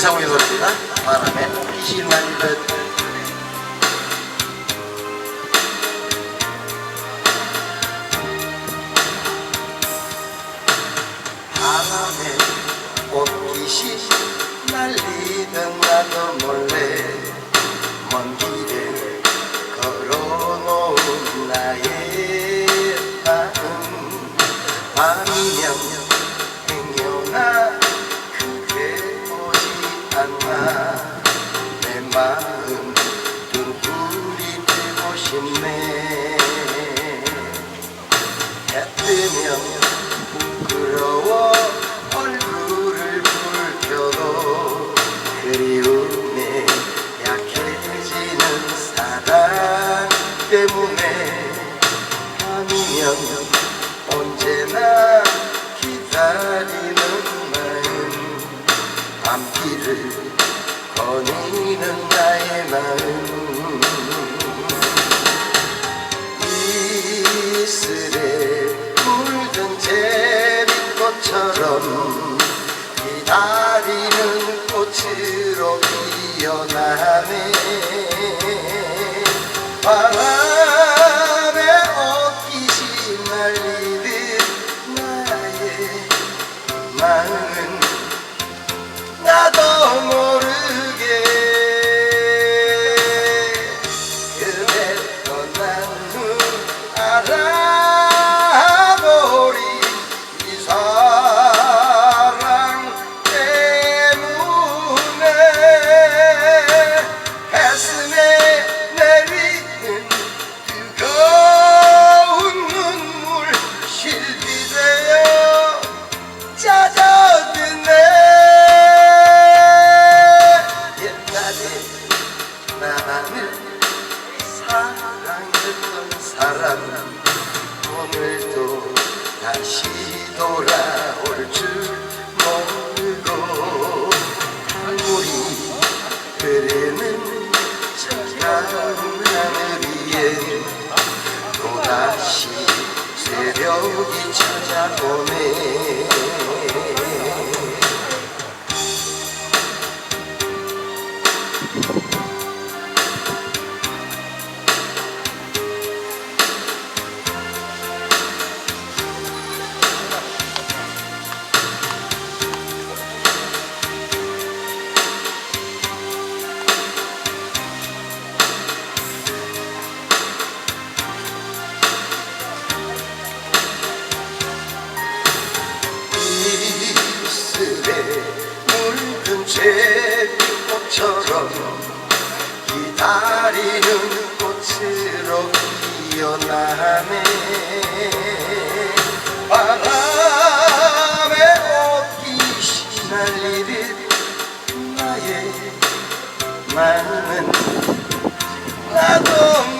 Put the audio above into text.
이상훈의 노래입니다. 바람에 꽃이 날듯 바람에 꽃깃이 날리던 나도 몰래 때문에 밤이면 언제나 기다리는 마음 밤길을 거니는 나의 마음. 이슬에 물든 제비꽃처럼 기다리는 꽃으로 피어나네 사람 오늘도 다시 돌아올 줄 모르고 우리 흐르는 차가운 하늘 위에 또다시 새벽이 찾아오네 제꽃처럼 기다리는 꽃으로 피어나네. 바람에 옷이 날리듯 나의 마음은 나도